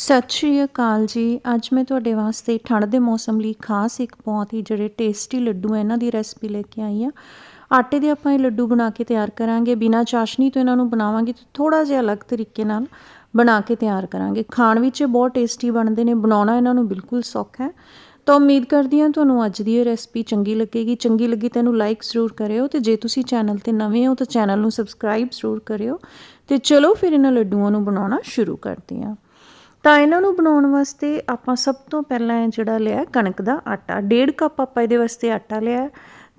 ਸਤਿ ਸ਼੍ਰੀ ਅਕਾਲ ਜੀ। ਅੱਜ ਮੈਂ ਤੁਹਾਡੇ ਵਾਸਤੇ ਠੰਡ ਦੇ ਮੌਸਮ ਲਈ ਖਾਸ ਇੱਕ ਬਹੁਤ ਹੀ ਜਿਹੜੇ ਟੇਸਟੀ ਲੱਡੂ ਹੈ ਇਹਨਾਂ ਦੀ ਰੈਸਪੀ ਲੈ ਕੇ ਆਈ ਆ ਆਟੇ ਦੇ ਆਪਾਂ ਇਹ ਲੱਡੂ ਬਣਾ ਕੇ ਤਿਆਰ ਕਰਾਂਗੇ। ਬਿਨਾ ਚਾਸ਼ਨੀ ਤੋਂ ਇਹਨਾਂ ਨੂੰ ਬਣਾਵਾਂਗੇ ਤੇ ਥੋੜਾ ਜਿਹਾ ਅਲੱਗ ਤਰੀਕੇ ਨਾਲ ਬਣਾ ਕੇ ਤਿਆਰ ਕਰਾਂਗੇ। ਖਾਣ ਵਿੱਚ ਇਹ ਬਹੁਤ ਟੇਸਟੀ ਬਣਦੇ ਨੇ, ਬਣਾਉਣਾ ਇਹਨਾਂ ਨੂੰ ਬਿਲਕੁਲ ਸੌਖਾ ਹੈ। ਤਾਂ ਉਮੀਦ ਕਰਦੀ ਹਾਂ ਤੁਹਾਨੂੰ ਅੱਜ ਦੀ ਇਹ ਰੈਸਪੀ ਚੰਗੀ ਲੱਗੇਗੀ। ਚੰਗੀ ਲੱਗੀ ਤਾਂ ਇਹਨੂੰ ਲਾਈਕ ਜ਼ਰੂਰ ਕਰਿਓ ਤੇ ਜੇ ਤੁਸੀਂ ਚੈਨਲ ਤੇ ਨਵੇਂ ਹੋ ਤਾਂ ਚੈਨਲ ਨੂੰ ਸਬਸਕ੍ਰਾਈਬ ਜ਼ਰੂਰ ਕਰਿਓ। ਤੇ ਚਲੋ ਫਿਰ ਇਹਨਾਂ ਲੱਡੂਆਂ ਨੂੰ ਬਣਾਉਣਾ ਸ਼ੁਰੂ ਕਰਦੇ ਹਾਂ। ਤਾਂ ਇਹਨਾਂ ਨੂੰ ਬਣਾਉਣ ਵਾਸਤੇ ਆਪਾਂ ਸਭ ਤੋਂ ਪਹਿਲਾਂ ਇਹ ਜਿਹੜਾ ਲਿਆ ਕਣਕ ਦਾ ਆਟਾ। 1.5 ਕੱਪ ਆਪਾਂ ਇਹਦੇ ਵਾਸਤੇ ਆਟਾ ਲਿਆ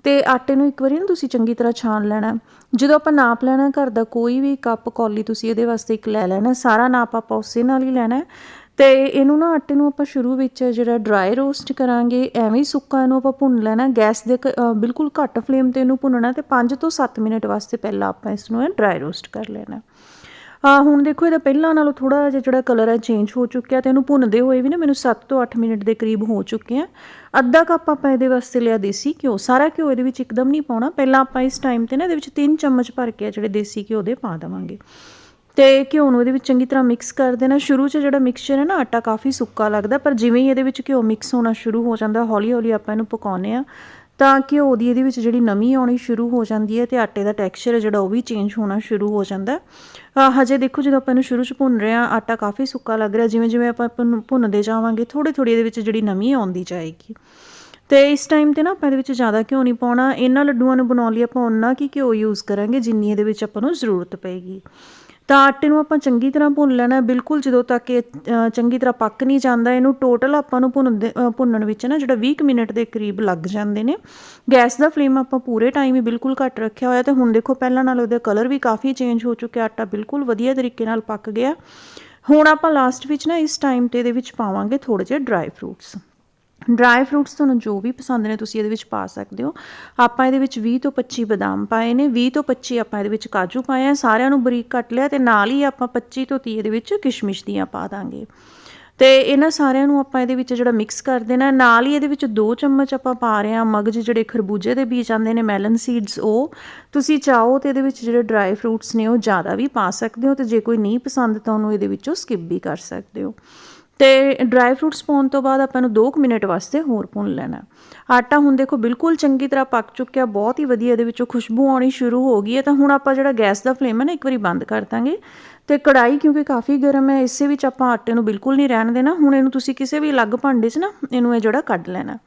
ਤੇ ਆਟੇ ਨੂੰ ਇੱਕ ਵਾਰੀ ਨਾ ਤੁਸੀਂ ਚੰਗੀ ਤਰ੍ਹਾਂ ਛਾਣ ਲੈਣਾ ਜਦੋਂ ਆਪਾਂ ਨਾਪ ਲੈਣਾ ਘਰ ਦਾ ਕੋਈ ਵੀ ਕੱਪ ਕੌਲੀ ਤੁਸੀਂ ਇਹਦੇ ਵਾਸਤੇ ਇੱਕ ਲੈ ਲੈਣਾ ਸਾਰਾ ਨਾਪ ਆਪਾਂ ਉਸੇ ਨਾਲ ਹੀ ਲੈਣਾ ਹੈ। ਤੇ ਇਹਨੂੰ ਨਾ ਆਟੇ ਨੂੰ ਆਪਾਂ ਸ਼ੁਰੂ ਵਿੱਚ ਜਿਹੜਾ ਡਰਾਈ ਰੋਸਟ ਕਰਾਂਗੇ, ਐਵੇਂ ਹੀ ਸੁੱਕਾ ਇਹਨੂੰ ਆਪਾਂ ਭੁੰਨ ਲੈਣਾ ਗੈਸ ਦੇ ਕ- ਬਿਲਕੁਲ ਘੱਟ ਫਲੇਮ ਤੇ ਇਹਨੂੰ ਭੁੰਨਣਾ ਤੇ 5 ਤੋਂ 7 ਮਿੰਟ ਵਾਸਤੇ ਪਹਿਲਾਂ ਆਪਾਂ ਇਸ ਨੂੰ ਡਰਾਈ ਰੋਸਟ ਕਰ ਲੈਣਾ ਆ ਹੁਣ ਦੇਖੋ, ਇਹਦਾ ਪਹਿਲਾਂ ਨਾਲੋਂ ਥੋੜਾ ਜਿਹਾ ਜਿਹੜਾ ਕਲਰ ਹੈ ਚੇਂਜ ਹੋ ਚੁੱਕਿਆ ਤੇ ਇਹਨੂੰ ਭੁੰਨਦੇ ਹੋਏ ਵੀ ਨਾ ਮੈਨੂੰ 7 ਤੋਂ 8 ਮਿੰਟ ਦੇ ਕਰੀਬ ਹੋ ਚੁੱਕੇ ਆ। ਅੱਧਾ ਕੱਪ ਆਪਾਂ ਇਹਦੇ ਵਾਸਤੇ ਲਿਆ ਦੇਸੀ ਘਿਓ। ਸਾਰਾ ਘਿਓ ਇਹਦੇ ਵਿੱਚ ਇੱਕਦਮ ਨਹੀਂ ਪਾਉਣਾ। ਪਹਿਲਾਂ ਆਪਾਂ ਇਸ ਟਾਈਮ ਤੇ ਨਾ ਇਹਦੇ ਵਿੱਚ 3 ਚਮਚ ਭਰ ਕੇ ਆ ਜਿਹੜੇ ਦੇਸੀ ਘਿਓ ਦੇ ਪਾ ਦੇਵਾਂਗੇ। ਤੇ ਘਿਓ ਨੂੰ ਇਹਦੇ ਵਿੱਚ ਚੰਗੀ ਤਰ੍ਹਾਂ ਮਿਕਸ ਕਰ ਦੇਣਾ। ਸ਼ੁਰੂ 'ਚ ਜਿਹੜਾ ਮਿਕਸਚਰ ਹੈ ਨਾ, ਆਟਾ ਕਾਫੀ ਸੁੱਕਾ ਲੱਗਦਾ, ਪਰ ਜਿਵੇਂ ਹੀ ਇਹਦੇ ਵਿੱਚ ਘਿਓ ਮਿਕਸ ਹੋਣਾ ਸ਼ੁਰੂ ਹੋ ਜਾਂਦਾ ਹੌਲੀ ਹੌਲੀ ਆਪਾਂ ਇਹਨੂੰ ਪਕਾਉਂਦੇ ਆ ਤਾਂ ਘਿਓ ਦੀ ਇਹਦੇ ਵਿੱਚ ਜਿਹੜੀ ਨਮੀ ਆਉਣੀ ਸ਼ੁਰੂ ਹੋ ਜਾਂਦੀ ਹੈ ਤੇ ਆਟੇ ਦਾ ਟੈਕਸਚਰ ਹੈ ਜਿਹੜਾ ਉਹ ਵੀ ਚੇਂਜ ਹੋਣਾ ਸ਼ੁਰੂ ਹੋ ਜਾਂਦਾ ਹਜੇ ਦੇਖੋ ਜਦੋਂ ਆਪਾਂ ਇਹਨੂੰ ਸ਼ੁਰੂ 'ਚ ਭੁੰਨ ਰਹੇ ਆ ਆਟਾ ਕਾਫੀ ਸੁੱਕਾ ਲੱਗ ਰਿਹਾ, ਜਿਵੇਂ ਜਿਵੇਂ ਆਪਾਂ ਭੁੰਨ- ਭੁੰਨਦੇ ਜਾਵਾਂਗੇ ਥੋੜੀ ਥੋੜੀ ਇਹਦੇ ਵਿੱਚ ਜਿਹੜੀ ਨਮੀ ਆਉਂਦੀ ਜਾਏਗੀ। ਤੇ ਇਸ ਟਾਈਮ ਤੇ ਨਾ ਆਪਾਂ ਇਹਦੇ ਵਿੱਚ ਜ਼ਿਆਦਾ ਘਿਓ ਨਹੀਂ ਪਾਉਣਾ। ਇਹਨਾਂ ਲੱਡੂਆਂ ਨੂੰ ਬਣਾਉਣ ਲਈ ਆਪਾਂ ਉਨਾ ਕੀ ਘਿਓ ਯੂਜ਼ ਕਰਾਂਗੇ ਜਿੰਨੀ ਇਹਦੇ ਵਿੱਚ ਆਪਾਂ ਨੂੰ ਜ਼ਰੂਰਤ ਪਏਗੀ। ਤਾਂ ਆਟੇ ਨੂੰ ਆਪਾਂ ਚੰਗੀ ਤਰ੍ਹਾਂ ਭੁੰਨ ਲੈਣਾ ਬਿਲਕੁਲ ਜਦੋਂ ਤੱਕ ਇਹ ਚੰਗੀ ਤਰ੍ਹਾਂ ਪੱਕ ਨਹੀਂ ਜਾਂਦਾ, ਇਹਨੂੰ ਟੋਟਲ ਆਪਾਂ ਨੂੰ ਭੁੰਨਦੇ ਭੁੰਨਣ ਵਿੱਚ ਨਾ ਜਿਹੜਾ 20 ਕੁ ਮਿੰਟ ਦੇ ਕਰੀਬ ਲੱਗ ਜਾਂਦੇ ਨੇ। ਗੈਸ ਦਾ ਫਲੇਮ ਆਪਾਂ ਪੂਰੇ ਟਾਈਮ ਹੀ ਬਿਲਕੁਲ ਘੱਟ ਰੱਖਿਆ ਹੋਇਆ ਤੇ ਹੁਣ ਦੇਖੋ ਪਹਿਲਾਂ ਨਾਲੋਂ ਉਹਦੇ ਕਲਰ ਵੀ ਕਾਫੀ ਚੇਂਜ ਹੋ ਚੁੱਕਿਆ, ਆਟਾ ਬਿਲਕੁਲ ਵਧੀਆ ਤਰੀਕੇ ਨਾਲ ਪੱਕ ਗਿਆ। ਹੁਣ ਆਪਾਂ ਲਾਸਟ ਵਿੱਚ ਨਾ ਇਸ ਟਾਈਮ ਤੇ ਇਹਦੇ ਵਿੱਚ ਪਾਵਾਂਗੇ ਥੋੜੇ ਜਿਹੇ ਡਰਾਈ ਫਰੂਟਸ ਡਰਾਈ ਫਰੂਟਸ ਤੁਹਾਨੂੰ ਜੋ ਵੀ ਪਸੰਦ ਨੇ ਤੁਸੀਂ ਇਹਦੇ ਵਿੱਚ ਪਾ ਸਕਦੇ ਹੋ। ਆਪਾਂ ਇਹਦੇ ਵਿੱਚ 20 ਤੋਂ 25 ਬਦਾਮ ਪਾਏ ਨੇ। 20 ਤੋਂ 25 ਆਪਾਂ ਇਹਦੇ ਵਿੱਚ ਕਾਜੂ ਪਾਏ ਆ। ਸਾਰਿਆਂ ਨੂੰ ਬਰੀਕ ਕੱਟ ਲਿਆ ਤੇ ਨਾਲ ਹੀ ਆਪਾਂ 25 ਤੋਂ 30 ਇਹਦੇ ਵਿੱਚ ਕਿਸ਼ਮਿਸ਼ ਦੀਆਂ ਪਾ ਦਾਂਗੇ। ਤੇ ਇਹਨਾਂ ਸਾਰਿਆਂ ਨੂੰ ਆਪਾਂ ਇਹਦੇ ਵਿੱਚ ਜਿਹੜਾ ਮਿਕਸ ਕਰ ਦੇਣਾ, ਨਾਲ ਹੀ ਇਹਦੇ ਵਿੱਚ 2 ਚਮਚ ਆਪਾਂ ਪਾ ਰਹੇ ਹਾਂ ਮਗਜ ਜਿਹੜੇ ਖਰਬੂਜੇ ਦੇ ਬੀਜ ਆਉਂਦੇ ਨੇ ਮੈਲਨ ਸੀਡਸ ਉਹ। ਤੁਸੀਂ ਚਾਹੋ ਤੇ ਇਹਦੇ ਵਿੱਚ ਜਿਹੜੇ ਡਰਾਈ ਫਰੂਟਸ ਨੇ ਉਹ ਜ਼ਿਆਦਾ ਵੀ ਪਾ ਸਕਦੇ ਹੋ ਤੇ ਜੇ ਕੋਈ ਨਹੀਂ ਪਸੰਦ ਤਾਂ ਉਹਨੂੰ ਇਹਦੇ ਵਿੱਚੋਂ ਸਕਿਪ ਵੀ ਕਰ ਸਕਦੇ ਹੋ। ਤੇ ਡਰਾਈ ਫਰੂਟਸ ਪਾਉਣ ਤੋਂ ਬਾਅਦ ਆਪਾਂ ਨੂੰ 2 ਮਿੰਟ ਵਾਸਤੇ ਹੋਰ ਭੁੰਨ ਲੈਣਾ ਆਟਾ ਹੁਣ ਦੇਖੋ ਬਿਲਕੁਲ ਚੰਗੀ ਤਰ੍ਹਾਂ ਪੱਕ ਚੁੱਕਿਆ, ਬਹੁਤ ਹੀ ਵਧੀਆ ਇਹਦੇ ਵਿੱਚੋਂ ਖੁਸ਼ਬੂ ਆਉਣੀ ਸ਼ੁਰੂ ਹੋ ਗਈ ਹੈ। ਤਾਂ ਹੁਣ ਆਪਾਂ ਜਿਹੜਾ ਗੈਸ ਦਾ ਫਲੇਮ ਹੈ ਨਾ, ਇੱਕ ਵਾਰੀ ਬੰਦ ਕਰ ਦਾਂਗੇ। ਤੇ ਕੜਾਈ ਕਿਉਂਕਿ ਕਾਫੀ ਗਰਮ ਹੈ, ਇਸੇ ਵਿੱਚ ਆਪਾਂ ਆਟੇ ਨੂੰ ਬਿਲਕੁਲ ਨਹੀਂ ਰਹਿਣ ਦੇਣਾ। ਹੁਣ ਇਹਨੂੰ ਤੁਸੀਂ ਕਿਸੇ ਵੀ ਅਲੱਗ ਭਾਂਡੇ 'ਚ ਨਾ, ਇਹਨੂੰ ਇਹ ਜਿਹੜਾ ਕੱਢ ਲੈਣਾ।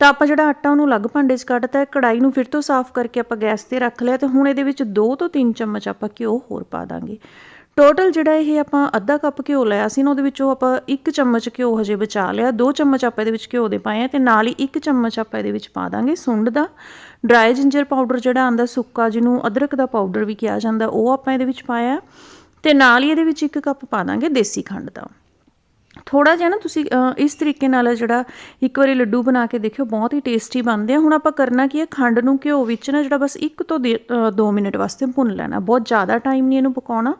ਤਾਂ ਆਪਾਂ ਜਿਹੜਾ ਆਟਾ ਉਹਨੂੰ ਅਲੱਗ ਭਾਂਡੇ 'ਚ ਕੱਢਤਾ ਹੈ ਕੜਾਈ ਨੂੰ ਫਿਰ ਤੋਂ ਸਾਫ਼ ਕਰਕੇ ਆਪਾਂ ਗੈਸ ਤੇ ਰੱਖ ਲਿਆ। ਤੇ ਹੁਣ ਇਹਦੇ ਵਿੱਚ 2 ਤੋਂ 3 ਚਮਚ ਆਪਾਂ ਘਿਓ ਹੋਰ ਪਾ ਦਾਂਗੇ। ਟੋਟਲ ਜਿਹੜਾ ਇਹ ਆਪਾਂ ਅੱਧਾ ਕੱਪ ਘਿਓ ਲਿਆ ਸੀ ਨਾ, ਉਹਦੇ ਵਿੱਚੋਂ ਆਪਾਂ 1 ਚਮਚ ਘਿਓ ਹਜੇ ਬਚਾ ਲਿਆ। 2 ਚਮਚ ਆਪਾਂ ਇਹਦੇ ਵਿੱਚ ਘਿਓ ਦੇ ਪਾਏ ਆ ਤੇ ਨਾਲ ਹੀ 1 ਚਮਚ ਆਪਾਂ ਇਹਦੇ ਵਿੱਚ ਪਾ ਦਾਂਗੇ ਸੁੰਡ ਦਾ। ਡਰਾਈ ਜਿੰਜਰ ਪਾਊਡਰ ਜਿਹੜਾ ਆਂਦਾ ਸੁੱਕਾ, ਜਿਹਨੂੰ ਅਦਰਕ ਦਾ ਪਾਊਡਰ ਵੀ ਕਿਹਾ ਜਾਂਦਾ, ਉਹ ਆਪਾਂ ਇਹਦੇ ਵਿੱਚ ਪਾਇਆ ਤੇ ਨਾਲ ਹੀ ਇਹਦੇ ਵਿੱਚ 1 ਕੱਪ ਪਾ ਦਾਂਗੇ ਦੇਸੀ ਖੰਡ ਦਾ। ਥੋੜਾ ਜਿਹਾ ਨਾ ਤੁਸੀਂ ਇਸ ਤਰੀਕੇ ਨਾਲ ਜਿਹੜਾ ਇੱਕ ਵਾਰੀ ਲੱਡੂ ਬਣਾ ਕੇ ਦੇਖਿਓ, ਬਹੁਤ ਹੀ ਟੇਸਟੀ ਬਣਦੇ ਆ। ਹੁਣ ਆਪਾਂ ਕਰਨਾ ਕੀ ਹੈ ਖੰਡ ਨੂੰ ਘਿਓ ਵਿੱਚ ਨਾ ਜਿਹੜਾ ਬਸ 1 ਤੋਂ 2 ਮਿੰਟ ਵਾਸਤੇ ਭੁੰਨ ਲੈਣਾ। ਬਹੁਤ ਜ਼ਿਆਦਾ ਟਾਈਮ ਨਹੀਂ ਇਹਨੂੰ ਪਕਾਉਣਾ।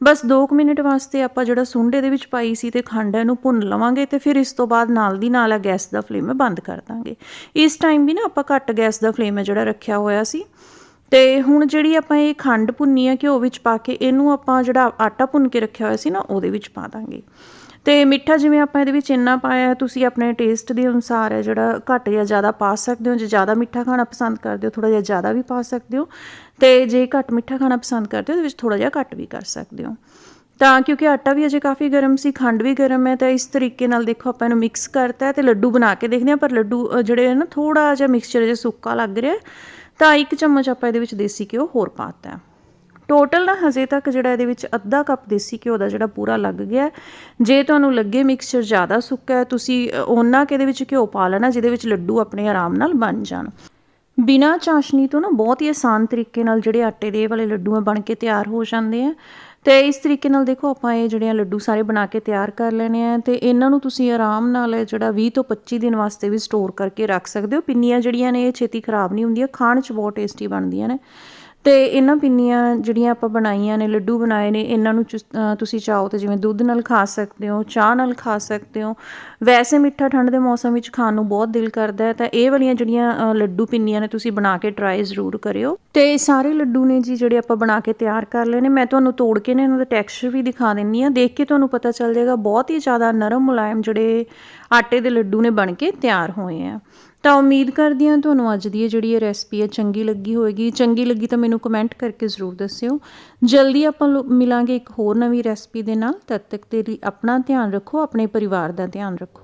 ਬਸ 2 ਮਿੰਟ ਵਾਸਤੇ ਆਪਾਂ ਜਿਹੜਾ ਸੁੰਡੇ ਦੇ ਵਿੱਚ ਪਾਈ ਸੀ ਤੇ ਖੰਡ ਇਹਨੂੰ ਭੁੰਨ ਲਵਾਂਗੇ ਤੇ ਫਿਰ ਇਸ ਤੋਂ ਬਾਅਦ ਨਾਲ ਦੀ ਨਾਲ ਆ ਗੈਸ ਦਾ ਫਲੇਮ ਬੰਦ ਕਰ ਦਾਂਗੇ। ਇਸ ਟਾਈਮ ਵੀ ਨਾ ਆਪਾਂ ਘੱਟ ਗੈਸ ਦਾ ਫਲੇਮ ਹੈ ਜਿਹੜਾ ਰੱਖਿਆ ਹੋਇਆ ਸੀ। ਤੇ ਹੁਣ ਜਿਹੜੀ ਆਪਾਂ ਇਹ ਖੰਡ ਭੁੰਨੀ ਆ ਘਿਓ ਵਿੱਚ ਪਾ ਕੇ ਇਹਨੂੰ ਆਪਾਂ ਜਿਹੜਾ ਆਟਾ ਭੁੰਨ ਕੇ ਰੱਖਿਆ ਹੋਇਆ ਸੀ ਨਾ ਉਹਦੇ ਵਿੱਚ ਪਾ ਦਾਂਗੇ। ਅਤੇ ਮਿੱਠਾ ਜਿਵੇਂ ਆਪਾਂ ਇਹਦੇ ਵਿੱਚ ਇੰਨਾ ਪਾਇਆ ਤੁਸੀਂ ਆਪਣੇ ਟੇਸਟ ਦੇ ਅਨੁਸਾਰ ਹੈ ਜਿਹੜਾ ਘੱਟ ਜਾਂ ਜ਼ਿਆਦਾ ਪਾ ਸਕਦੇ ਹੋ, ਜੇ ਜ਼ਿਆਦਾ ਮਿੱਠਾ ਖਾਣਾ ਪਸੰਦ ਕਰਦੇ ਹੋ ਥੋੜਾ ਜਿਹਾ ਜ਼ਿਆਦਾ ਵੀ ਪਾ ਸਕਦੇ ਹੋ ਤੇ ਜੇ ਘੱਟ ਮਿੱਠਾ ਖਾਣਾ ਪਸੰਦ ਕਰਦੇ ਹੋ, ਉਹਦੇ ਵਿੱਚ ਥੋੜਾ ਜਿਹਾ ਘੱਟ ਵੀ ਕਰ ਸਕਦੇ ਹੋ। ਤਾਂ ਕਿਉਂਕਿ ਆਟਾ ਵੀ ਅਜੇ ਕਾਫੀ ਗਰਮ ਸੀ, ਖੰਡ ਵੀ ਗਰਮ ਹੈ, ਤਾਂ ਇਸ ਤਰੀਕੇ ਨਾਲ ਦੇਖੋ ਆਪਾਂ ਇਹਨੂੰ ਮਿਕਸ ਕਰਤਾ ਹੈ ਤੇ ਲੱਡੂ ਬਣਾ ਕੇ ਦੇਖਦੇ ਹਾਂ, ਪਰ ਲੱਡੂ ਜਿਹੜੇ ਹੈ ਨਾ ਥੋੜਾ ਜਿਹਾ ਮਿਕਸਚਰ ਜੇ ਸੁੱਕਾ ਲੱਗ ਰਿਹਾ ਤਾਂ ਇੱਕ ਚਮਚ ਆਪਾਂ ਇਹਦੇ ਵਿੱਚ ਦੇਸੀ ਘਿਓ ਹੋਰ ਪਾਤਾ ਟੋਟਲ ਨਾ ਹਜੇ ਤੱਕ ਜਿਹੜਾ ਇਹਦੇ ਵਿੱਚ ਅੱਧਾ ਕੱਪ ਦੇਸੀ ਘਿਓ ਦਾ ਜਿਹੜਾ ਪੂਰਾ ਲੱਗ ਗਿਆ ਜੇ ਤੁਹਾਨੂੰ ਲੱਗੇ ਮਿਕਸਚਰ ਜ਼ਿਆਦਾ ਸੁੱਕਾ ਹੈ ਤੁਸੀਂ ਅ, ਓਨਾ ਕਿ ਇਹਦੇ ਵਿੱਚ ਘਿਓ ਪਾ ਲੈਣਾ ਜਿਹਦੇ ਵਿੱਚ ਲੱਡੂ ਆਪਣੇ ਆਰਾਮ ਨਾਲ ਬਣ ਜਾਣ। ਬਿਨਾ ਚਾਸ਼ਨੀ ਤੋਂ ਨਾ ਬਹੁਤ ਹੀ ਆਸਾਨ ਤਰੀਕੇ ਨਾਲ ਜਿਹੜੇ ਆਟੇ ਦੇ ਵਾਲੇ ਲੱਡੂ ਆ ਬਣ ਕੇ ਤਿਆਰ ਹੋ ਜਾਂਦੇ ਆ। ਤੇ ਇਸ ਤਰੀਕੇ ਨਾਲ ਦੇਖੋ ਆਪਾਂ ਇਹ ਜਿਹੜੇ ਆ ਲੱਡੂ ਸਾਰੇ ਬਣਾ ਕੇ ਤਿਆਰ ਕਰ ਲੈਣੇ ਆ। ਤੇ ਇਹਨਾਂ ਨੂੰ ਤੁਸੀਂ ਆਰਾਮ ਨਾਲ ਜਿਹੜਾ 20 ਤੋਂ 25 ਦਿਨ ਵਾਸਤੇ ਵੀ ਸਟੋਰ ਕਰਕੇ ਰੱਖ ਸਕਦੇ ਹੋ। ਪਿੰਨੀਆਂ ਜਿਹੜੀਆਂ ਨੇ ਇਹ ਛੇਤੀ ਖਰਾਬ ਨਹੀਂ ਹੁੰਦੀਆਂ ਖਾਣ 'ਚ ਬਹੁਤ ਟੇਸਟੀ ਬਣਦੀਆਂ ਨੇ। ਅਤੇ ਇਹਨਾਂ ਪਿੰਨੀਆਂ ਜਿਹੜੀਆਂ ਆਪਾਂ ਬਣਾਈਆਂ ਨੇ, ਲੱਡੂ ਬਣਾਏ ਨੇ, ਇਹਨਾਂ ਨੂੰ ਚੁਸ- ਤੁਸੀਂ ਚਾਹੋ ਤੇ ਜਿਵੇਂ ਦੁੱਧ ਨਾਲ ਖਾ ਸਕਦੇ ਹੋ, ਚਾਹ ਨਾਲ ਖਾ ਸਕਦੇ ਹੋ। ਵੈਸੇ ਮਿੱਠਾ ਠੰਡ ਦੇ ਮੌਸਮ ਵਿੱਚ ਖਾਣ ਨੂੰ ਬਹੁਤ ਦਿਲ ਕਰਦਾ ਹੈ, ਤਾਂ ਇਹ ਵਾਲੀਆਂ ਜਿਹੜੀਆਂ ਲੱਡੂ ਪਿੰਨੀਆਂ ਨੇ ਤੁਸੀਂ ਬਣਾ ਕੇ ਟਰਾਈ ਜ਼ਰੂਰ ਕਰਿਓ। ਤੇ ਸਾਰੇ ਲੱਡੂ ਨੇ ਜੀ ਜਿਹੜੇ ਆਪਾਂ ਬਣਾ ਕੇ ਤਿਆਰ ਕਰ ਲਏ ਨੇ, ਮੈਂ ਤੁਹਾਨੂੰ ਤੋੜ ਕੇ ਨੇ ਇਹਨਾਂ ਦਾ ਟੈਕਸਚਰ ਵੀ ਦਿਖਾ ਦਿੰਨੀ ਆ ਦੇਖ ਕੇ ਤੁਹਾਨੂੰ ਪਤਾ ਚੱਲ ਜਾਏਗਾ, ਬਹੁਤ ਹੀ ਜ਼ਿਆਦਾ ਨਰਮ ਮੁਲਾਇਮ ਜਿਹੜੇ ਆਟੇ ਦੇ ਲੱਡੂ ਨੇ ਬਣ ਕੇ ਤਿਆਰ ਹੋਏ ਆ। ਤਾਂ ਉਮੀਦ ਕਰਦੀ ਹਾਂ ਤੁਹਾਨੂੰ ਅੱਜ ਦੀ ਇਹ ਜਿਹੜੀ ਇਹ ਰੈਸਪੀ ਹੈ ਚੰਗੀ ਲੱਗੀ ਹੋਵੇਗੀ ਚੰਗੀ ਲੱਗੀ ਤਾਂ ਮੈਨੂੰ ਕਮੈਂਟ ਕਰਕੇ ਜ਼ਰੂਰ ਦੱਸਿਓ। ਜਲਦੀ ਆਪਾਂ ਲੋ- ਮਿਲਾਂਗੇ ਇੱਕ ਹੋਰ ਨਵੀਂ ਰੈਸਪੀ ਦੇ ਨਾਲ। ਤਦ ਤੱਕ ਦੇ ਲਈ ਆਪਣਾ ਧਿਆਨ ਰੱਖੋ, ਆਪਣੇ ਪਰਿਵਾਰ ਦਾ ਧਿਆਨ ਰੱਖੋ।